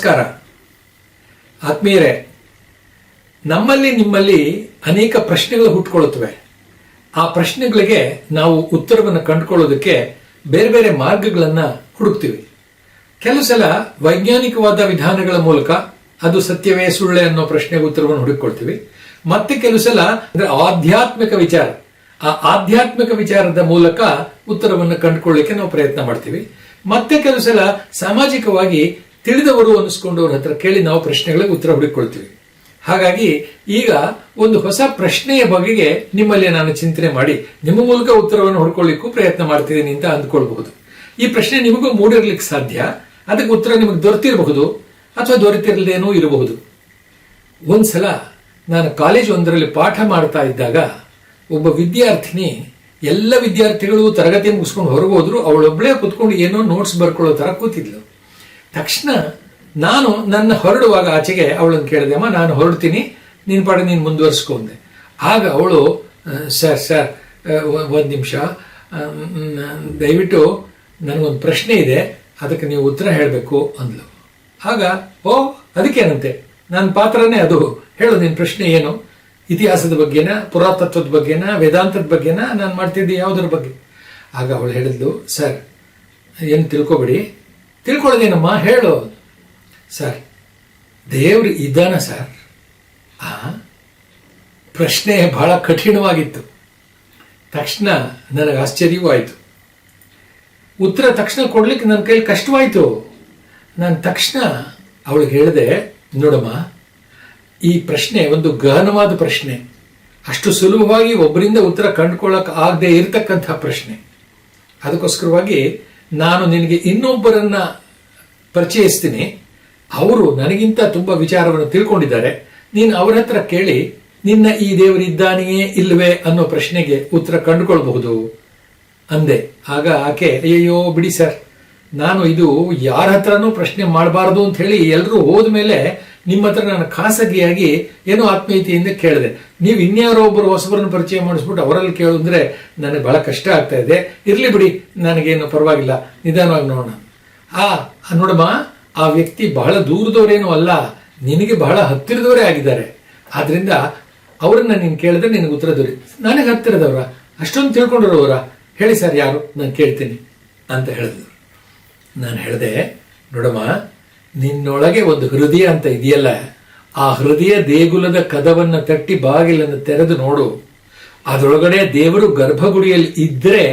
ನಮಸ್ಕಾರ. ಆತ್ಮೀಯರೇ, ನಮ್ಮಲ್ಲಿ ನಿಮ್ಮಲ್ಲಿ ಅನೇಕ ಪ್ರಶ್ನೆಗಳು ಹುಟ್ಕೊಳ್ಳುತ್ತವೆ. ಆ ಪ್ರಶ್ನೆಗಳಿಗೆ ನಾವು ಉತ್ತರವನ್ನು ಕಂಡುಕೊಳ್ಳೋದಕ್ಕೆ ಬೇರೆ ಬೇರೆ ಮಾರ್ಗಗಳನ್ನ ಹುಡುಕ್ತೀವಿ. ಕೆಲವು ಸಲ ವೈಜ್ಞಾನಿಕವಾದ ವಿಧಾನಗಳ ಮೂಲಕ ಅದು ಸತ್ಯವೇ ಸುಳ್ಳೆ ಅನ್ನೋ ಪ್ರಶ್ನೆಗೆ ಉತ್ತರವನ್ನು ಹುಡುಕೊಳ್ತೀವಿ ಮತ್ತೆ ಕೆಲವು ಸಲ ಅಂದ್ರೆ ಆಧ್ಯಾತ್ಮಿಕ ವಿಚಾರ. ಆ ಆಧ್ಯಾತ್ಮಿಕ ವಿಚಾರದ ಮೂಲಕ ಉತ್ತರವನ್ನು ಕಂಡುಕೊಳ್ಳಿಕ್ಕೆ ನಾವು ಪ್ರಯತ್ನ ಮಾಡ್ತೀವಿ. ಮತ್ತೆ ಕೆಲವು ಸಲ ಸಾಮಾಜಿಕವಾಗಿ ತಿಳಿದವರು ಅನ್ನಿಸ್ಕೊಂಡವ್ರ ಹತ್ರ ಕೇಳಿ ನಾವು ಪ್ರಶ್ನೆಗಳಿಗೆ ಉತ್ತರ ಹುಡುಕೊಳ್ತೀವಿ. ಹಾಗಾಗಿ ಈಗ ಒಂದು ಹೊಸ ಪ್ರಶ್ನೆಯ ಬಗೆಗೆ ನಿಮ್ಮಲ್ಲಿ ನಾನು ಚಿಂತನೆ ಮಾಡಿ, ನಿಮ್ಮ ಮೂಲಕ ಉತ್ತರವನ್ನು ಹುಡ್ಕೊಳ್ಳಿಕ್ಕೂ ಪ್ರಯತ್ನ ಮಾಡ್ತಿದ್ದೀನಿ ಅಂತ ಅಂದ್ಕೊಳ್ಬಹುದು. ಈ ಪ್ರಶ್ನೆ ನಿಮಗೂ ಮೂಡಿರ್ಲಿಕ್ಕೆ ಸಾಧ್ಯ? ಅದಕ್ಕೆ ಉತ್ತರ ನಿಮಗೆ ದೊರೆತಿರಬಹುದು ಅಥವಾ ದೊರೆತಿರಲೇನೂ ಇರಬಹುದು? ಒಂದ್ಸಲ ನಾನು ಕಾಲೇಜ್ ಒಂದರಲ್ಲಿ ಪಾಠ ಮಾಡ್ತಾ ಇದ್ದಾಗ ಒಬ್ಬ ವಿದ್ಯಾರ್ಥಿನಿ ಎಲ್ಲ ವಿದ್ಯಾರ್ಥಿಗಳು ತರಗತಿ ಮುಗಿಸ್ಕೊಂಡು ಹೊರಗೋದ್ರು ಅವಳೊಬ್ಬಳೇ ಕುತ್ಕೊಂಡು ಏನೋ ನೋಟ್ಸ್ ಬರ್ಕೊಳ್ಳೋ ತರ ಕೂತಿದ್ಲು. ತಕ್ಷಣ ನಾನು ನನ್ನ ಹೊರಡುವಾಗ ಆಚೆಗೆ ಅವಳನ್ನು ಕೇಳಿದೆ, ಅಮ್ಮ, ನಾನು ಹೊರಡ್ತೀನಿ ನಿನ್ನ ಪಾಡ, ನೀನು ಮುಂದುವರಿಸ್ಕೊಂಡೆ ಆಗ ಅವಳು ಸರ್ ಸರ್ ಒಂದು ನಿಮಿಷ ದಯವಿಟ್ಟು ನನಗೊಂದು ಪ್ರಶ್ನೆ ಇದೆ, ಅದಕ್ಕೆ ನೀವು ಉತ್ತರ ಹೇಳಬೇಕು, ಅಂದ್ಲು. ಆಗ, ಓ, ಅದಕ್ಕೇನಂತೆ? ನನ್ನ ಪಾತ್ರನೇ ಅದು. ಹೇಳು ನಿನ್ನ ಪ್ರಶ್ನೆ ಏನು? ಇತಿಹಾಸದ ಬಗ್ಗೆನಾ, ಪುರಾತತ್ವದ ಬಗ್ಗೆನಾ, ವೇದಾಂತದ ಬಗ್ಗೆನಾ, ನಾನು ಮಾಡ್ತಿದ್ದೆ ಯಾವುದ್ರ ಬಗ್ಗೆ? ಆಗ ಅವಳು ಹೇಳಿದ್ಲು, ಸರ್, ಏನು ತಿಳ್ಕೊಬೇಡಿ ತಿಳ್ಕೊಳ್ಳೋದೇನಮ್ಮ? ಹೇಳು. ಸರ್, ದೇವ್ರು ಇದ್ದಾನ ಸರ್. ಆ ಪ್ರಶ್ನೆ ಬಹಳ ಕಠಿಣವಾಗಿತ್ತು. ತಕ್ಷಣ ನನಗೆ ಆಶ್ಚರ್ಯವೂ ಆಯಿತು. ಉತ್ತರ ತಕ್ಷಣ ಕೊಡ್ಲಿಕ್ಕೆ ನನ್ನ ಕೈಲಿ ಕಷ್ಟವಾಯಿತು. ನಾನು ತಕ್ಷಣ ಅವಳಿಗೆ ಹೇಳಿದೆ, ನೋಡಮ್ಮ, ಈ ಪ್ರಶ್ನೆ ಒಂದು ಗಹನವಾದ ಪ್ರಶ್ನೆ. ಅಷ್ಟು ಸುಲಭವಾಗಿ ಒಬ್ಬರಿಂದ ಉತ್ತರ ಕಂಡುಕೊಳ್ಳೋಕೆ ಆಗದೆ ಇರತಕ್ಕಂಥ ಪ್ರಶ್ನೆ. ಅದಕ್ಕೋಸ್ಕರವಾಗಿ ನಾನು ನಿನಗೆ ಇನ್ನೊಬ್ಬರನ್ನ ಪರಿಚಯಿಸ್ತೀನಿ. ಅವರು ನನಗಿಂತ ತುಂಬಾ ವಿಚಾರವನ್ನು ತಿಳ್ಕೊಂಡಿದ್ದಾರೆ. ನೀನು ಅವರ ಹತ್ರ ಕೇಳಿ, ನಿನ್ನ ಈ ದೇವರಿದ್ದಾನೆಯೇ ಇಲ್ಲವೇ ಅನ್ನೋ ಪ್ರಶ್ನೆಗೆ ಉತ್ತರ ಕಂಡುಕೊಳ್ಬಹುದು. ಅಂದೆ. ಆಗ ಆಕೆ ಅಯ್ಯೋ ಬಿಡಿ ಸರ್. ನಾನು ಇದು ಯಾರ ಹತ್ರನೂ ಪ್ರಶ್ನೆ ಮಾಡಬಾರದು ಅಂತ ಹೇಳಿ ಎಲ್ಲರೂ ಹೋದ್ಮೇಲೆ ನಿಮ್ಮ ಹತ್ರ ನಾನು ಖಾಸಗಿಯಾಗಿ ಏನೋ ಆತ್ಮೀಯತೆಯಿಂದ ಕೇಳಿದೆ. ನೀವು ಇನ್ಯಾರೋ ಒಬ್ಬರು ಹೊಸಬರನ್ನು ಪರಿಚಯ ಮಾಡಿಸ್ಬಿಟ್ಟು ಅವರಲ್ಲಿ ಕೇಳಿದ್ರೆ ನನಗೆ ಬಹಳ ಕಷ್ಟ ಆಗ್ತಾ ಇದೆ. ಇರ್ಲಿ ಬಿಡಿ, ನನಗೇನು ಪರವಾಗಿಲ್ಲ. ನಿಧಾನವಾಗಿ ನೋಡೋಣ. ಆ ನೋಡಮ್ಮ, ಆ ವ್ಯಕ್ತಿ ಬಹಳ ದೂರದವರೇನೂ ಅಲ್ಲ. ನಿನಗೆ ಬಹಳ ಹತ್ತಿರದವರೇ ಆಗಿದ್ದಾರೆ. ಆದ್ರಿಂದ ಅವರನ್ನ ನೀನು ಕೇಳಿದ್ರೆ ನಿನಗೆ ಉತ್ತರ ದೊರೆ. ನನಗೆ ಹತ್ತಿರದವರ? ಅಷ್ಟೊಂದು ತಿಳ್ಕೊಂಡಿರೋರ ಹೇಳಿ ಸರ್ ಯಾರು? ನಾನು ಕೇಳ್ತೀನಿ ಅಂತ ಹೇಳಿದ್ರು. ನಾನು ಹೇಳಿದೆ, ನೋಡಮ್ಮ ನಿನ್ನೊಳಗೆ ಒಂದು ಹೃದಯ ಅಂತ ಇದೆಯಲ್ಲ, ಆ ಹೃದಯ ದೇಗುಲದ ಕದವನ್ನ ತಟ್ಟಿ ಬಾಗಿಲನ್ನು ತೆರೆದು ನೋಡು. ಅದರೊಳಗಡೆ ದೇವರು ಗರ್ಭಗುಡಿಯಲ್ಲಿ ಇದ್ರೆ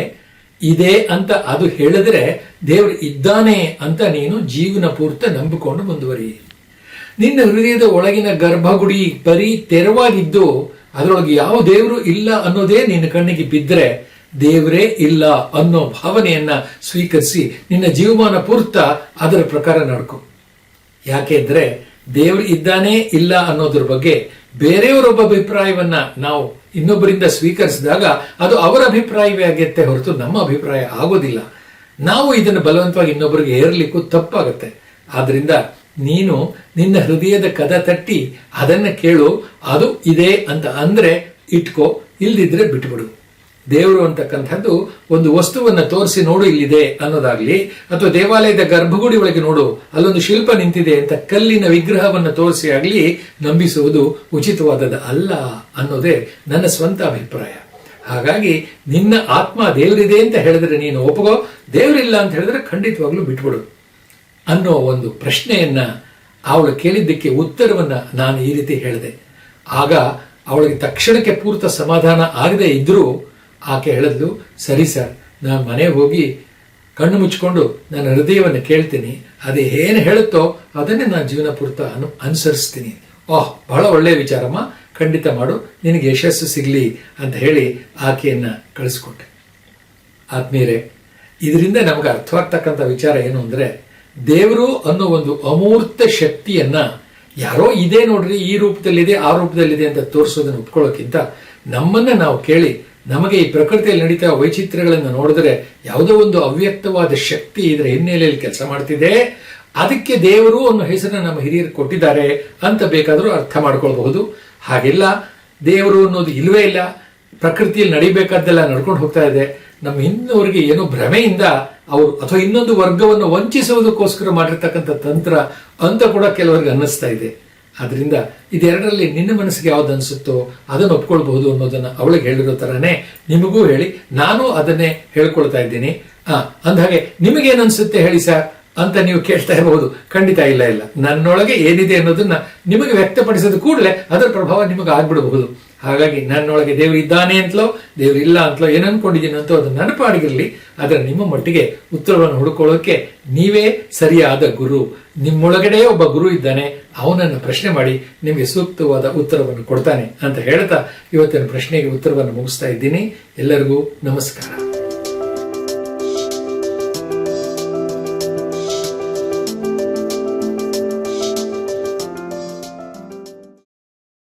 ಇದೆ ಅಂತ ಅದು ಹೇಳಿದ್ರೆ ದೇವರು ಇದ್ದಾನೆ ಅಂತ ನೀನು ಜೀವನ ಪೂರ್ತ ನಂಬಿಕೊಂಡು ಮುಂದುವರಿ. ನಿನ್ನ ಹೃದಯದ ಒಳಗಿನ ಗರ್ಭಗುಡಿ ಬರೀ ತೆರವಾಗಿದ್ದು ಅದರೊಳಗೆ ಯಾವ ದೇವರು ಇಲ್ಲ ಅನ್ನೋದೇ ನಿನ್ನ ಕಣ್ಣಿಗೆ ಬಿದ್ದರೆ ದೇವರೇ ಇಲ್ಲ ಅನ್ನೋ ಭಾವನೆಯನ್ನ ಸ್ವೀಕರಿಸಿ ನಿನ್ನ ಜೀವಮಾನ ಪೂರ್ತ ಅದರ ಪ್ರಕಾರ ನಡ್ಕೊ. ಯಾಕೆಂದ್ರೆ ದೇವ್ರು ಇದ್ದಾನೆ ಇಲ್ಲ ಅನ್ನೋದ್ರ ಬಗ್ಗೆ ಬೇರೆಯವರೊಬ್ಬ ಅಭಿಪ್ರಾಯವನ್ನ ನಾವು ಇನ್ನೊಬ್ಬರಿಂದ ಸ್ವೀಕರಿಸಿದಾಗ ಅದು ಅವರ ಅಭಿಪ್ರಾಯವೇ ಆಗುತ್ತೆ ಹೊರತು ನಮ್ಮ ಅಭಿಪ್ರಾಯ ಆಗೋದಿಲ್ಲ. ನಾವು ಇದನ್ನು ಬಲವಂತವಾಗಿ ಇನ್ನೊಬ್ಬರಿಗೆ ಹೇರಲಿಕ್ಕೂ ತಪ್ಪಾಗುತ್ತೆ. ಆದ್ರಿಂದ ನೀನು ನಿನ್ನ ಹೃದಯದ ಕದ ತಟ್ಟಿ ಅದನ್ನ ಕೇಳು, ಅದು ಇದೆ ಅಂತ ಅಂದ್ರೆ ಇಟ್ಕೋ, ಇಲ್ದಿದ್ರೆ ಬಿಟ್ಬಿಡು. ದೇವರು ಅಂತಕ್ಕಂಥದ್ದು ಒಂದು ವಸ್ತುವನ್ನ ತೋರಿಸಿ ನೋಡು ಇಲ್ಲಿದೆ ಅನ್ನೋದಾಗ್ಲಿ, ಅಥವಾ ದೇವಾಲಯದ ಗರ್ಭಗುಡಿ ಒಳಗೆ ನೋಡು, ಅಲ್ಲೊಂದು ಶಿಲ್ಪ ನಿಂತಿದೆ ಅಂತ ಕಲ್ಲಿನ ವಿಗ್ರಹವನ್ನು ತೋರಿಸಿ ಆಗ್ಲಿ ನಂಬಿಸುವುದು ಉಚಿತವಾದದ್ದು ಅಲ್ಲ ಅನ್ನೋದೇ ನನ್ನ ಸ್ವಂತ ಅಭಿಪ್ರಾಯ. ಹಾಗಾಗಿ ನಿನ್ನ ಆತ್ಮ ದೇವರಿದೆ ಅಂತ ಹೇಳಿದ್ರೆ ನೀನು ಒಪ್ಪಗೋ ದೇವರಿಲ್ಲ ಅಂತ ಹೇಳಿದ್ರೆ ಖಂಡಿತವಾಗ್ಲೂ ಬಿಟ್ಬಿಡು ಅನ್ನೋ ಒಂದು ಪ್ರಶ್ನೆಯನ್ನ ಅವಳು ಕೇಳಿದ್ದಕ್ಕೆ ಉತ್ತರವನ್ನ ನಾನು ಈ ರೀತಿ ಹೇಳಿದೆ. ಆಗ ಅವಳಿಗೆ ತಕ್ಷಣಕ್ಕೆ ಪೂರ್ತ ಸಮಾಧಾನ ಆಗದೆ ಇದ್ರೂ ಆಕೆ ಹೇಳಿದ್ಲು ಸರಿ ಸರ್, ನಾನು ಮನೆಗೆ ಹೋಗಿ ಕಣ್ಣು ಮುಚ್ಕೊಂಡು ನನ್ನ ಹೃದಯವನ್ನು ಕೇಳ್ತೀನಿ. ಅದು ಏನು ಹೇಳುತ್ತೋ ಅದನ್ನೇ ನಾನು ಜೀವನ ಪೂರ್ತ ಅನು, ಅನುಸರಿಸ್ತೀನಿ. ಓಹ್, ಬಹಳ ಒಳ್ಳೆಯ ವಿಚಾರಮ್ಮ. ಖಂಡಿತ ಮಾಡು, ನಿನಗೆ ಯಶಸ್ಸು ಸಿಗಲಿ ಅಂತ ಹೇಳಿ ಆಕೆಯನ್ನು ಕಳಿಸ್ಕೊಟ್ಟೆ. ಆದ್ಮೇಲೆ ಇದರಿಂದ ನಮಗೆ ಅರ್ಥವಾಗ್ತಕ್ಕಂಥ ವಿಚಾರ ಏನು ಅಂದರೆ, ದೇವರು ಅನ್ನೋ ಒಂದು ಅಮೂರ್ತ ಶಕ್ತಿಯನ್ನ ಯಾರೋ ಇದೆ ನೋಡ್ರಿ, ಈ ರೂಪದಲ್ಲಿದೆ, ಆ ರೂಪದಲ್ಲಿದೆ ಅಂತ ತೋರಿಸೋದನ್ನು ಒಪ್ಕೊಳ್ಳೋಕ್ಕಿಂತ ನಮ್ಮನ್ನ ನಾವು ಕೇಳಿ ನಮಗೆ ಈ ಪ್ರಕೃತಿಯಲ್ಲಿ ನಡೀತಾ ವೈಚಿತ್ರ್ಯಗಳನ್ನು ನೋಡಿದ್ರೆ ಯಾವುದೋ ಒಂದು ಅವ್ಯಕ್ತವಾದ ಶಕ್ತಿ ಇದರ ಹಿನ್ನೆಲೆಯಲ್ಲಿ ಕೆಲಸ ಮಾಡ್ತಿದೆ. ಅದಕ್ಕೆ ದೇವರು ಅನ್ನೋ ಹೆಸರನ್ನು ನಮ್ಮ ಹಿರಿಯರು ಕೊಟ್ಟಿದ್ದಾರೆ ಅಂತ ಬೇಕಾದರೂ ಅರ್ಥ ಮಾಡ್ಕೊಳ್ಬಹುದು. ಹಾಗಿಲ್ಲ, ದೇವರು ಅನ್ನೋದು ಇಲ್ವೇ ಇಲ್ಲ. ಪ್ರಕೃತಿಯಲ್ಲಿ ನಡಿಬೇಕಾದ್ದೆಲ್ಲ ನಡ್ಕೊಂಡು ಹೋಗ್ತಾ ಇದೆ. ನಮ್ಮ ಹಿಂದಿನವರಿಗೆ ಏನೋ ಭ್ರಮೆಯಿಂದ ಅವರು ಅಥವಾ ಇನ್ನೊಂದು ವರ್ಗವನ್ನು ವಂಚಿಸುವುದಕ್ಕೋಸ್ಕರ ಮಾಡಿರ್ತಕ್ಕಂಥ ತಂತ್ರ ಅಂತ ಕೂಡ ಕೆಲವರಿಗೆ ಅನ್ನಿಸ್ತಾ ಇದೆ. ಆದ್ರಿಂದ ಇದೆರಡರಲ್ಲಿ ನಿನ್ನ ಮನಸ್ಸಿಗೆ ಯಾವ್ದು ಅನಿಸುತ್ತೋ ಅದನ್ನು ಒಪ್ಕೊಳ್ಬಹುದು ಅನ್ನೋದನ್ನ ಅವಳಿಗೆ ಹೇಳಿರೋ ತರನೇ ನಿಮಗೂ ಹೇಳಿ, ನಾನು ಅದನ್ನೇ ಹೇಳ್ಕೊಳ್ತಾ ಇದ್ದೀನಿ. ಆ, ಅಂದಹಾಗೆ, ನಿಮಗೇನು ಅನ್ಸುತ್ತೆ ಹೇಳಿ ಸರ್ ಅಂತ ನೀವು ಕೇಳ್ತಾ ಇರಬಹುದು ಖಂಡಿತ ಇಲ್ಲ ಇಲ್ಲ. ನನ್ನೊಳಗೆ ಏನಿದೆ ಅನ್ನೋದನ್ನ ನಿಮಗೆ ವ್ಯಕ್ತಪಡಿಸಿದ ಕೂಡಲೇ ಅದರ ಪ್ರಭಾವ ನಿಮಗೆ ಆಗ್ಬಿಡಬಹುದು ಹಾಗಾಗಿ ನನ್ನೊಳಗೆ ದೇವರು ಇದ್ದಾನೆ ಅಂತಲೋ, ದೇವರು ಇಲ್ಲ ಅಂತಲೋ ಏನು ಅನ್ಕೊಂಡಿದ್ದೀನಿ ಅಂತೋ ಅದು ನನ್ನ ಪಾಡಿಗಿರಲಿ ಆದರೆ ನಿಮ್ಮ ಮಟ್ಟಿಗೆ ಉತ್ತರವನ್ನು ಹುಡುಕೊಳ್ಳೋಕೆ ನೀವೇ ಸರಿಯಾದ ಗುರು. ನಿಮ್ಮೊಳಗಡೆ ಒಬ್ಬ ಗುರು ಇದ್ದಾನೆ, ಅವನನ್ನು ಪ್ರಶ್ನೆ ಮಾಡಿ ನಿಮಗೆ ಸೂಕ್ತವಾದ ಉತ್ತರವನ್ನು ಕೊಡ್ತಾನೆ ಅಂತ ಹೇಳ್ತಾ ಇವತ್ತಿನ ಪ್ರಶ್ನೆಗೆ ಉತ್ತರವನ್ನು ಮುಗಿಸ್ತಾ ಇದ್ದೀನಿ. ಎಲ್ಲರಿಗೂ ನಮಸ್ಕಾರ.